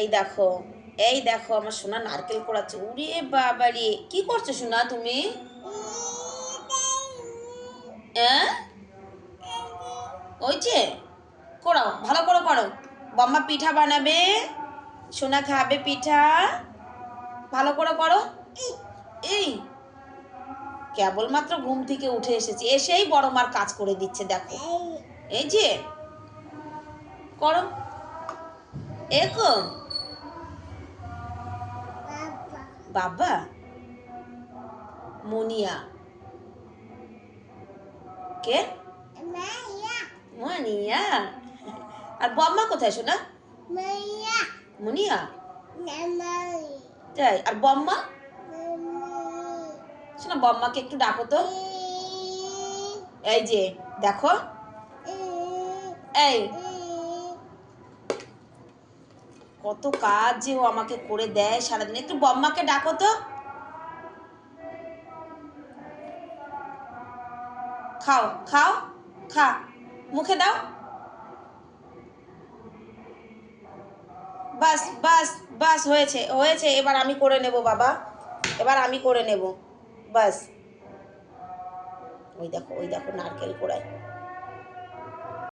এই দেখো এই দেখো আমার সোনা নারকেল কোড়াচ্ছে। উরে বাবারে কি করছ সোনা তুমি? ওই যে করো ভালো করে করো। বম্মা পিঠা বানাবে, সোনা খাবে পিঠা। ভালো করে করো। এই, কেবলমাত্র ঘুম থেকে উঠে এসেছি। এসেই বড় মার কাজ করে দিচ্ছে, দেখো। এই যে, করো। এরকম বাবা? মুনিয়া। কে? মুনিয়া। আর বম্মা কোথায় শোনা মুনিয়া? তাই আর বম্মা? শোনা বম্মাকে একটু ডাকো তো। এই যে দেখো। এই। কত কাজ যে ও আমাকে করে দেয় সারাদিন। একটু বম্মাকে ডাকো তো। খাও খাও, খা, মুখে দাও। বাস বাস বাস, হয়েছে হয়েছে, এবার আমি করে নেব বাবা। এবার আমি করে নেব। বাস। ওই দেখো ওই দেখো নারকেল কোড়ায়